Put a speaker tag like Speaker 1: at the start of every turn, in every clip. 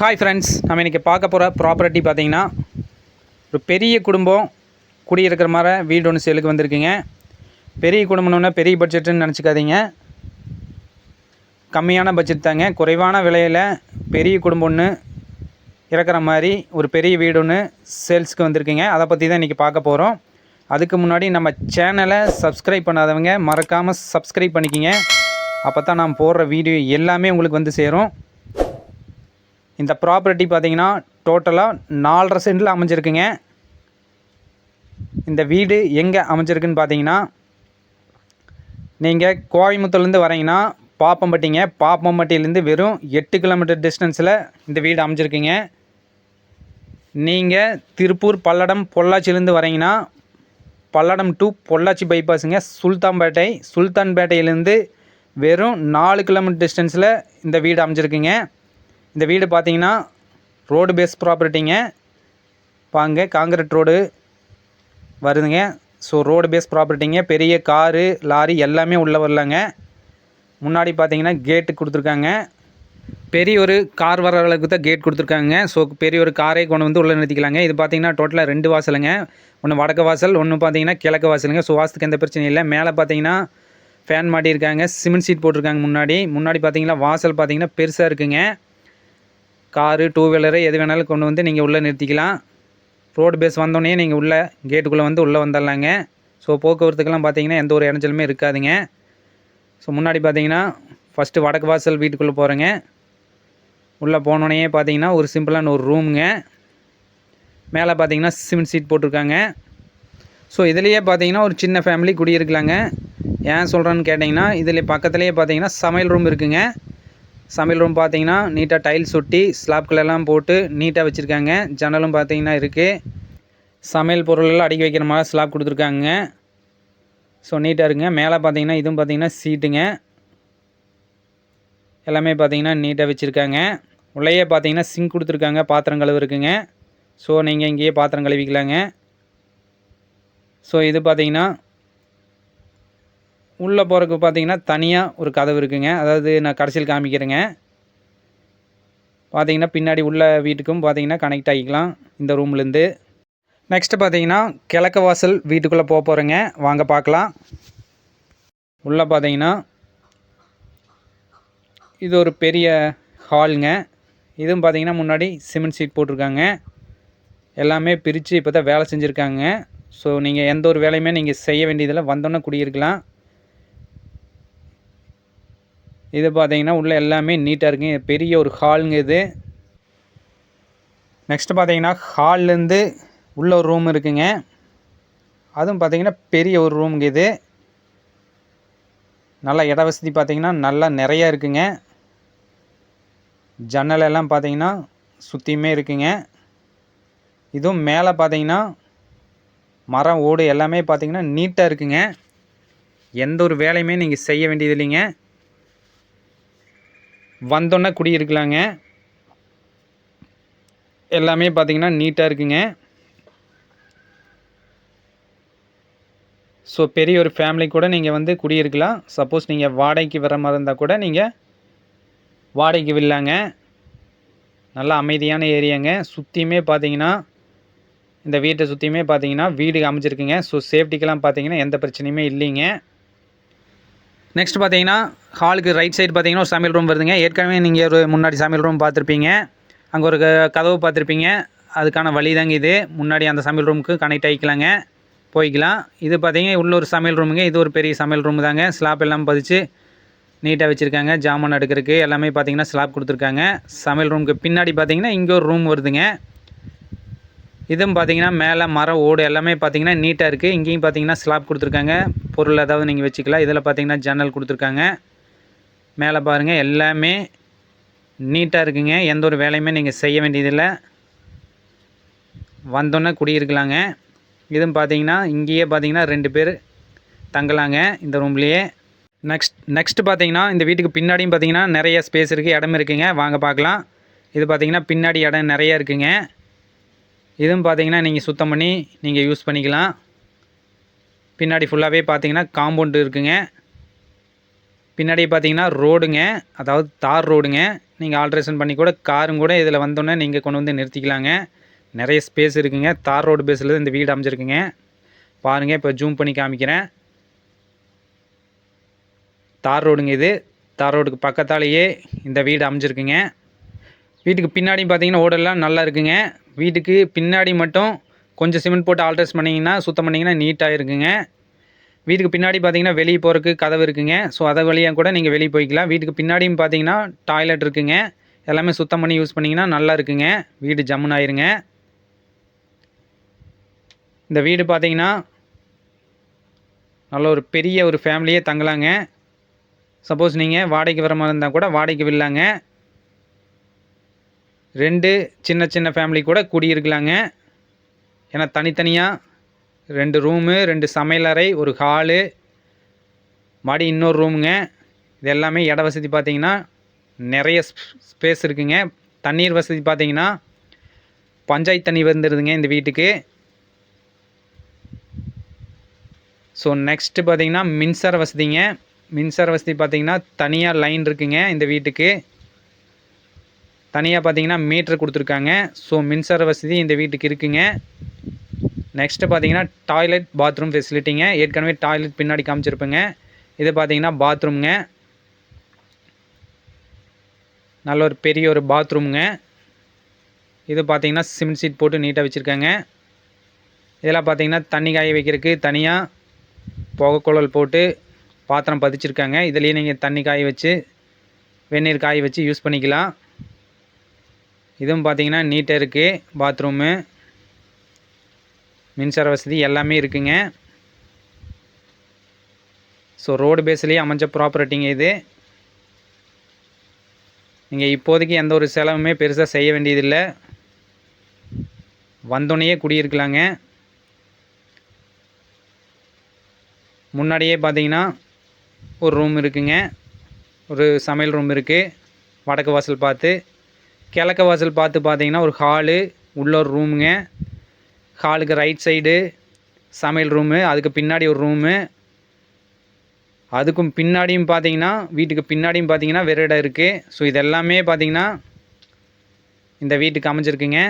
Speaker 1: Hi friends நம்ம இன்றைக்கி பார்க்க போகிற ப்ராப்பர்ட்டி பார்த்தீங்கன்னா ஒரு பெரிய குடும்பம் குடியிருக்கிற மாதிரி வீடு ஒன்று சேலுக்கு வந்திருக்குங்க. பெரிய குடும்பம்னா பெரிய பட்ஜெட்டுன்னு நினச்சிக்காதீங்க. கம்மியான பட்ஜெட் தாங்க. குறைவான விலையில் பெரிய குடும்பம் ஒன்று இறக்குற மாதிரி ஒரு பெரிய வீடு ஒன்று சேல்ஸ்க்கு வந்திருக்குங்க. அதை பற்றி தான் இன்றைக்கி பார்க்க போகிறோம் அதுக்கு முன்னாடி நம்ம சேனலை சப்ஸ்கிரைப் பண்ணாதவங்க மறக்காமல் சப்ஸ்கிரைப் பண்ணிக்கிங்க. அப்போ தான் நான் போடுற வீடியோ எல்லாமே உங்களுக்கு வந்து சேரும். இந்த ப்ராப்பர்ட்டி பார்த்தீங்கன்னா டோட்டலாக நாலரை சென்டில் அமைஞ்சிருக்குங்க. இந்த வீடு எங்கே அமைஞ்சிருக்குன்னு பார்த்தீங்கன்னா நீங்கள் கோயம்புத்தூர்லேருந்து வரீங்கன்னா பாப்பம்பட்டிங்க பாப்பம்பட்டியிலேருந்து வெறும் எட்டு கிலோமீட்டர் டிஸ்டன்ஸில் இந்த வீடு அமைஞ்சிருக்குங்க. நீங்கள் திருப்பூர் பல்லடம் பொள்ளாச்சியிலேருந்து வரீங்கன்னா பல்லடம் டு பொள்ளாச்சி பைபாஸுங்க சுல்தான்பேட்டை சுல்தான்பேட்டையிலேருந்து வெறும் நாலு கிலோமீட்டர் டிஸ்டன்ஸில் இந்த வீடு அமைஞ்சிருக்குங்க. இந்த வீடு பார்த்தீங்கன்னா ரோடு பேஸ் ப்ராப்பர்ட்டிங்க பாங்க காங்கிரட் ரோடு வருதுங்க. ஸோ ரோடு பேஸ் ப்ராப்பர்ட்டிங்க பெரிய காரு லாரி எல்லாமே உள்ளே வரலாங்க. முன்னாடி பார்த்தீங்கன்னா கேட்டு கொடுத்துருக்காங்க. பெரிய ஒரு கார் வர அளவுக்கு தான் கேட் கொடுத்துருக்காங்க. ஸோ பெரிய ஒரு காரை கொண்டு வந்து உள்ளே நிறுத்திக்கலாங்க. இது பார்த்தீங்கன்னா டோட்டலாக ரெண்டு வாசலுங்க. ஒன்று வடக்கு வாசல் ஒன்று பார்த்தீங்கன்னா கிழக்கு வாசலுங்க. ஸோ வாசத்துக்கு எந்த பிரச்சனையும் இல்லை. மேலே பார்த்தீங்கன்னா ஃபேன் மாட்டியிருக்காங்க. சிமெண்ட் சீட் போட்டிருக்காங்க முன்னாடி. முன்னாடி பார்த்தீங்கன்னா வாசல் பார்த்தீங்கன்னா பெருசாக இருக்குங்க. காரு டூ வீலரு எது வேணாலும் கொண்டு வந்து நீங்கள் உள்ளே நிறுத்திக்கலாம். ரோடு பேஸ் வந்தோடனே நீங்கள் உள்ளே கேட்டுக்குள்ளே வந்து உள்ளே வந்துடலாங்க. ஸோ போக்குவரத்துக்கெல்லாம் பார்த்தீங்கன்னா எந்த ஒரு இடைஞ்சலுமே இருக்காதுங்க. ஸோ முன்னாடி பார்த்தீங்கன்னா ஃபஸ்ட்டு வடக்கு வாசல் வீட்டுக்குள்ளே போகிறேங்க உள்ளே போனோடனே பார்த்தீங்கன்னா ஒரு சிம்பிளான ஒரு ரூமுங்க மேலே பார்த்தீங்கன்னா சிமெண்ட் சீட் போட்டிருக்காங்க. ஸோ இதுலேயே பார்த்தீங்கன்னா ஒரு சின்ன ஃபேமிலி குடியிருக்கலாங்க. ஏன் சொல்கிறேன்னு கேட்டிங்கன்னா இதில் பக்கத்துலேயே பார்த்தீங்கன்னா சமையல் ரூம் இருக்குங்க. சமையல் ரூம் பார்த்தீங்கன்னா நீட்டாக டைல்ஸ் ஒட்டி ஸ்லாப்களெல்லாம் போட்டு நீட்டாக வச்சுருக்காங்க. ஜன்னலும் பார்த்தீங்கன்னா இருக்குது சமையல் பொருளெல்லாம் அடுக்கி வைக்கிற மாதிரி ஸ்லாப் கொடுத்துருக்காங்க. ஸோ நீட்டாக இருக்குங்க. மேலே பார்த்தீங்கன்னா இதுவும் பார்த்தீங்கன்னா சீட்டுங்க எல்லாமே பார்த்தீங்கன்னா நீட்டாக வச்சுருக்காங்க. உள்ளேயே பார்த்தீங்கன்னா சிங்க் கொடுத்துருக்காங்க. பாத்திரம் கழுவு இருக்குங்க ஸோ நீங்கள் இங்கேயே பாத்திரம் கழுவிக்கலாங்க. ஸோ இது பார்த்தீங்கன்னா உள்ளே போகிறதுக்கு பார்த்தீங்கன்னா தனியாக ஒரு கதவு இருக்குங்க. அதாவது நான் கடைசியில் காமிக்கிறேங்க. பார்த்தீங்கன்னா பின்னாடி உள்ள வீட்டுக்கும் பார்த்தீங்கன்னா கனெக்ட் ஆகிக்கலாம் இந்த ரூம்லேருந்து நெக்ஸ்ட்டு பார்த்தீங்கன்னா கிழக்கு வாசல் வீட்டுக்குள்ளே போக போகிறேங்க வாங்க பார்க்கலாம் உள்ளே பார்த்தீங்கன்னா இது ஒரு பெரிய ஹாலுங்க இதுவும் பார்த்தீங்கன்னா முன்னாடி சிமெண்ட் சீட் போட்டிருக்காங்க. எல்லாமே பிரித்து இப்போ தான் வேலை செஞ்சுருக்காங்க. ஸோ நீங்கள் எந்த ஒரு வேலையுமே நீங்கள் செய்ய வேண்டியதில் வந்தோன்னே குடியிருக்கலாம். இது பார்த்தீங்கன்னா உள்ளே எல்லாமே நீட்டாக இருக்குங்க. பெரிய ஒரு ஹாலுங்க இது. நெக்ஸ்ட்டு பார்த்தீங்கன்னா ஹால்லேருந்து உள்ள ஒரு ரூம் இருக்குங்க. அதுவும் பார்த்தீங்கன்னா பெரிய ஒரு ரூமுங்க இது. நல்லா இட வசதி பார்த்தீங்கன்னா நல்லா நிறையா இருக்குங்க. ஜன்னல் எல்லாம் பார்த்தீங்கன்னா சுற்றியுமே இருக்குங்க. இதுவும் மேலே பார்த்தீங்கன்னா மரம் ஓடு எல்லாமே பார்த்தீங்கன்னா நீட்டாக இருக்குங்க. எந்த ஒரு வேலையுமே நீங்கள் செய்ய வேண்டியது இல்லைங்க வந்தோன்னே குடியிருக்கலாங்க எல்லாமே பார்த்தீங்கன்னா நீட்டாக இருக்குங்க. ஸோ பெரிய ஒரு ஃபேமிலி கூட நீங்கள் வந்து குடியிருக்கலாம் சப்போஸ் நீங்கள் வாடகைக்கு வர மாதிரி இருந்தால் கூட நீங்கள் வாடகைக்கு விடலாங்க. நல்லா அமைதியான ஏரியாங்க. சுற்றியுமே பார்த்தீங்கன்னா இந்த வீட்டை சுற்றியுமே பார்த்தீங்கன்னா வீடு அமைச்சிருக்குங்க ஸோ சேஃப்டிக்கெல்லாம் பார்த்தீங்கன்னா எந்த பிரச்சனையுமே இல்லைங்க. நெக்ஸ்ட் பார்த்தீங்கன்னா ஹாலுக்கு ரைட் சைடு பார்த்தீங்கன்னா ஒரு சமையல் ரூம் வருதுங்க. ஏற்கனவே நீங்கள் ஒரு முன்னாடி சமையல் ரூம் பார்த்துருப்பீங்க. அங்கே ஒரு க- கதவு பார்த்துருப்பீங்க. அதுக்கான வழி தாங்க இது. முன்னாடி அந்த சமையல் ரூமுக்கு கனெக்ட் ஆகிக்கலாங்க போய்க்கலாம். இது பார்த்தீங்கன்னா உள்ள ஒரு சமையல் ரூமுங்க இது ஒரு பெரிய சமையல் ரூம் தாங்க. ஸ்லாப் எல்லாம் பதிச்சு நீட்டாக வச்சுருக்காங்க. ஜாமான் அடுக்கிறதுக்கு எல்லாமே பார்த்தீங்கன்னா ஸ்லாப் கொடுத்துருக்காங்க. சமையல் ரூமுக்கு பின்னாடி பார்த்தீங்கன்னா இங்கே ஒரு ரூம் வருதுங்க. இதுவும் பார்த்தீங்கன்னா மேலே மரம் ஓடு எல்லாமே பார்த்தீங்கன்னா நீட்டாக இருக்குது இங்கேயும் பார்த்தீங்கன்னா ஸ்லாப் கொடுத்துருக்காங்க. பொருள் ஏதாவது நீங்கள் வச்சுக்கலாம். இதில் பார்த்தீங்கன்னா ஜன்னல் கொடுத்துருக்காங்க. மேலே பாருங்கள் எல்லாமே நீட்டாக இருக்குங்க. எந்த ஒரு வேலையுமே நீங்கள் செய்ய வேண்டியதில்லை. வந்தோன்னே குடியிருக்கலாங்க. இதுவும் பார்த்தீங்கன்னா இங்கேயே பார்த்தீங்கன்னா ரெண்டு பேர் தங்கலாங்க இந்த ரூம்லேயே. நெக்ஸ்ட் நெக்ஸ்ட் பார்த்தீங்கன்னா இந்த வீட்டுக்கு பின்னாடியும் பார்த்தீங்கன்னா நிறைய ஸ்பேஸ் இருக்குது இடம் இருக்குங்க. வாங்க பார்க்கலாம் இது பார்த்தீங்கன்னா பின்னாடி இடம் நிறைய இருக்குங்க. இதுவும் பார்த்தீங்கன்னா நீங்கள் சுத்தம் பண்ணி நீங்கள் யூஸ் பண்ணிக்கலாம். பின்னாடி ஃபுல்லாகவே பார்த்தீங்கன்னா காம்பவுண்டு இருக்குங்க. பின்னாடி பார்த்தீங்கன்னா ரோடுங்க அதாவது தார் ரோடுங்க நீங்கள் ஆல்ட்ரேஷன் பண்ணி கூட காரும் கூட இதில் வந்தோன்னே நீங்கள் கொண்டு வந்து நிறுத்திக்கலாங்க. நிறைய ஸ்பேஸ் இருக்குங்க. தார் ரோடு பேஸில் இந்த வீடு அமைஞ்சிருக்குங்க. பாருங்கள் இப்போ ஜூம் பண்ணி காமிக்கிறேன். தார் ரோடுங்க இது. தார் ரோடுக்கு பக்கத்தாலேயே இந்த வீடு அமைஞ்சிருக்குங்க. வீட்டுக்கு பின்னாடியும் பார்த்தீங்கன்னா ஓடெல்லாம் நல்லா இருக்குங்க. வீட்டுக்கு பின்னாடி மட்டும் கொஞ்சம் சிமெண்ட் போட்டு ஆல்ட்ரேஸ் பண்ணிங்கன்னா சுத்தம் பண்ணிங்கன்னா நீட்டாக இருக்குங்க. வீட்டுக்கு பின்னாடி பார்த்தீங்கன்னா வெளியே போகிறதுக்கு கதவு இருக்குங்க. ஸோ அதை வழியாக கூட நீங்கள் வெளியே போய்க்கலாம். வீட்டுக்கு பின்னாடியும் பார்த்தீங்கன்னா டாய்லெட் இருக்குங்க. எல்லாமே சுத்தம் பண்ணி யூஸ் பண்ணிங்கன்னா நல்லா இருக்குங்க. வீடு ஜம்முன்னு ஆயிருங்க. இந்த வீடு பார்த்தீங்கன்னா நல்ல ஒரு பெரிய ஒரு ஃபேமிலியே தங்கலாங்க. சப்போஸ் நீங்கள் வாடகைக்கு வர மாதிரி இருந்தால் கூட வாடகைக்கு விடலாங்க. ரெண்டு சின்ன சின்ன ஃபேமிலி கூட குடியிருக்கலாங்க. ஏன்னா தனித்தனியாக ரெண்டு ரூமு ரெண்டு சமையலறை ஒரு ஹாலு மாடி இன்னொரு ரூமுங்க இது எல்லாமே இட வசதி பார்த்தீங்கன்னா நிறைய ஸ்பேஸ் இருக்குங்க. தண்ணீர் வசதி பார்த்தீங்கன்னா பஞ்சாயத்து தண்ணி வந்துடுதுங்க இந்த வீட்டுக்கு. ஸோ நெக்ஸ்ட்டு பார்த்தீங்கன்னா மின்சார வசதிங்க. மின்சார வசதி பார்த்தீங்கன்னா தனியாக லைன் இருக்குங்க இந்த வீட்டுக்கு. தனியாக பார்த்தீங்கன்னா மீட்ரு கொடுத்துருக்காங்க. ஸோ மின்சார வசதி இந்த வீட்டுக்கு இருக்குங்க. நெக்ஸ்ட்டு பார்த்தீங்கன்னா டாய்லெட் பாத்ரூம் ஃபெசிலிட்டிங்க ஏற்கனவே டாய்லெட் பின்னாடி காமிச்சிருப்பேங்க. இது பார்த்தீங்கன்னா பாத்ரூம்ங்க நல்ல ஒரு பெரிய ஒரு பாத்ரூம்ங்க இது பார்த்தீங்கன்னா சிமெண்ட் சீட் போட்டு நீட்டாக வச்சுருக்காங்க. இதெல்லாம் பார்த்தீங்கன்னா தண்ணி காய வைக்கிறதுக்கு தனியாக புகைக்குழல் போட்டு பாத்திரம் பதிச்சிருக்காங்க. இதுலேயே நீங்கள் தண்ணி காய வச்சு வெந்நீர் காய வச்சு யூஸ் பண்ணிக்கலாம். இதுவும் பார்த்தீங்கன்னா நீட்டாக இருக்குது பாத்ரூமு மின்சார வசதி எல்லாமே இருக்குங்க. ஸோ ரோடு பேஸ்லேயே அமைஞ்ச ப்ராப்பர்ட்டிங்க இது. நீங்கள் இப்போதைக்கு எந்த ஒரு செலவுமே பெருசாக செய்ய வேண்டியதில்லை. வந்தோடனேயே குடியிருக்கலாங்க. முன்னாடியே பார்த்தீங்கன்னா ஒரு ரூம் இருக்குங்க. ஒரு சமையல் ரூம் இருக்குது வடக்கு வாசல் பார்த்து கிழக்கு வாசல் பார்த்து பார்த்தீங்கன்னா ஒரு ஹாலு உள்ள ஒரு ரூமுங்க. ஹாலுக்கு ரைட் சைடு சமையல் ரூமு அதுக்கு பின்னாடி ஒரு ரூமு அதுக்கும் பின்னாடியும் பார்த்தீங்கன்னா வீட்டுக்கு பின்னாடியும் பார்த்தீங்கன்னா வேறு இடம் இருக்குது ஸோ இது எல்லாமே பார்த்தீங்கன்னா இந்த வீட்டுக்கு அமைஞ்சிருக்குங்க.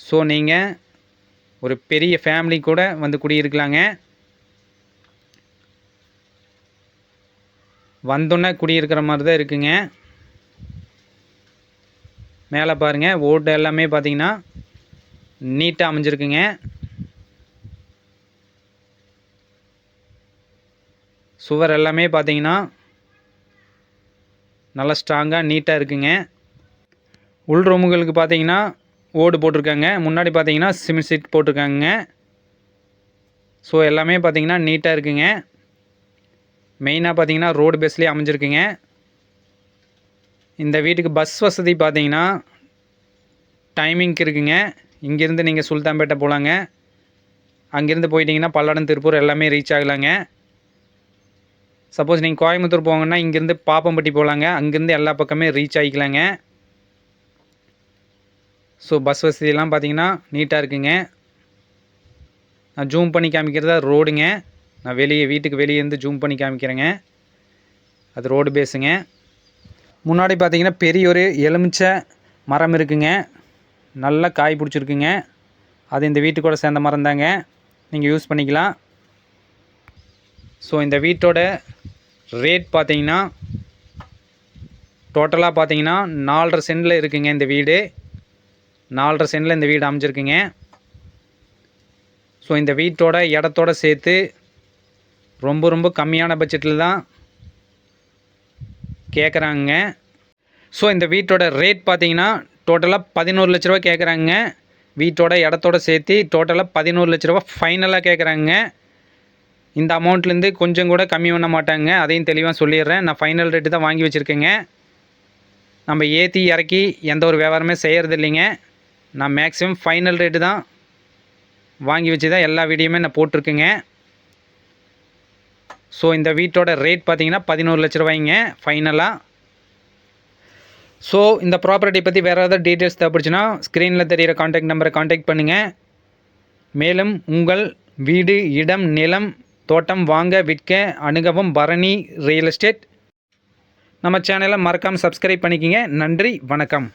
Speaker 1: ஸோ நீங்கள் ஒரு பெரிய ஃபேமிலி கூட வந்து குடியிருக்கலாங்க. வந்தோன்னே குடியிருக்கிற மாதிரி தான் இருக்குங்க. மேலே பாருங்கள் ஓட்டு எல்லாமே பார்த்தீங்கன்னா நீட்டாக அமைஞ்சிருக்குங்க. சுவர் எல்லாமே பார்த்தீங்கன்னா நல்லா ஸ்ட்ராங்காக நீட்டாக இருக்குங்க. உள் ரூமுகளுக்கு பார்த்தீங்கன்னா ஓடு போட்டிருக்காங்க. முன்னாடி பார்த்தீங்கன்னா சிமெண்ட் சீட் போட்டிருக்காங்க. ஸோ எல்லாமே பார்த்தீங்கன்னா நீட்டாக இருக்குங்க. மெயினாக பார்த்தீங்கன்னா ரோடு பேஸ்லேயே அமைஞ்சிருக்குங்க. இந்த வீட்டுக்கு பஸ் வசதி பார்த்தீங்கன்னா டைமிங்க்கு இருக்குங்க. இங்கேருந்து நீங்கள் சுல்தான்பேட்டை போகலாங்க அங்கேருந்து போயிட்டீங்கன்னா பல்லடம் திருப்பூர் எல்லாமே ரீச் ஆகலாங்க. சப்போஸ் நீங்கள் கோயம்புத்தூர் போங்கன்னா இங்கேருந்து பாப்பம்பட்டி போகலாங்க அங்கேருந்து எல்லா பக்கமே ரீச் ஆகிக்கலாங்க ஸோ பஸ் வசதியெல்லாம் பார்த்தீங்கன்னா நீட்டாக இருக்குங்க. நான் ஜூம் பண்ணி காமிக்கிறதா ரோடுங்க நான் வெளியே வீட்டுக்கு வெளியே இருந்து ஜூம் பண்ணி காமிக்கிறேங்க. அது ரோடு பேஸுங்க முன்னாடி பார்த்தீங்கன்னா பெரிய ஒரு எலுமிச்சை மரம் இருக்குங்க. நல்லா காய் பிடிச்சிருக்குங்க. அது இந்த வீட்டுக்கூட சேர்ந்த மரம் தாங்க. நீங்கள் யூஸ் பண்ணிக்கலாம். ஸோ இந்த வீட்டோட ரேட் பார்த்தீங்கன்னா டோட்டலாக பார்த்தீங்கன்னா நாலரை சென்டில் இருக்குங்க இந்த வீடு. நாலரை சென்டில் இந்த வீடு அமைஞ்சிருக்குங்க. ஸோ இந்த வீட்டோட இடத்தோட சேர்த்து ரொம்ப ரொம்ப கம்மியான பட்ஜெட்டில் தான் கேட்குறாங்க ஸோ இந்த வீட்டோட ரேட் பார்த்தீங்கன்னா டோட்டலாக பதினோரு லட்ச ரூபா கேட்குறாங்க வீட்டோட இடத்தோட சேர்த்து டோட்டலாக பதினோரு லட்ச ரூபா ஃபைனலாக கேட்குறாங்க இந்த அமௌண்ட்லேருந்து கொஞ்சம் கூட கம்மி பண்ண மாட்டாங்க. அதையும் தெளிவாக சொல்லிடுறேன். நான் ஃபைனல் ரேட்டு தான் வாங்கி வச்சுருக்கேங்க. நம்ம ஏற்றி இறக்கி எந்த ஒரு வியாபாரமே செய்கிறது இல்லைங்க நான் மேக்ஸிமம் ஃபைனல் ரேட்டு தான் வாங்கி வச்சு தான் எல்லா வீடியோமே நான் போட்டிருக்கேங்க. ஸோ இந்த வீட்டோட ரேட் பார்த்தீங்கன்னா பதினோரு லட்ச ரூபாய்ங்க ஃபைனலாக ஸோ இந்த ப்ராப்பர்ட்டி பற்றி வேறு ஏதாவது டீட்டெயில்ஸ் தேவைப்படுச்சுன்னா ஸ்க்ரீனில் தெரிகிற காண்டாக்ட் நம்பரை காண்டாக்ட் பண்ணுங்கள் மேலும் உங்கள் வீடு இடம் நிலம் தோட்டம் வாங்க விற்க அணுகவும் பரணி ரியல் எஸ்டேட் நம்ம சேனலை மறக்காமல் சப்ஸ்கிரைப் பண்ணிக்கிங்க. நன்றி வணக்கம்.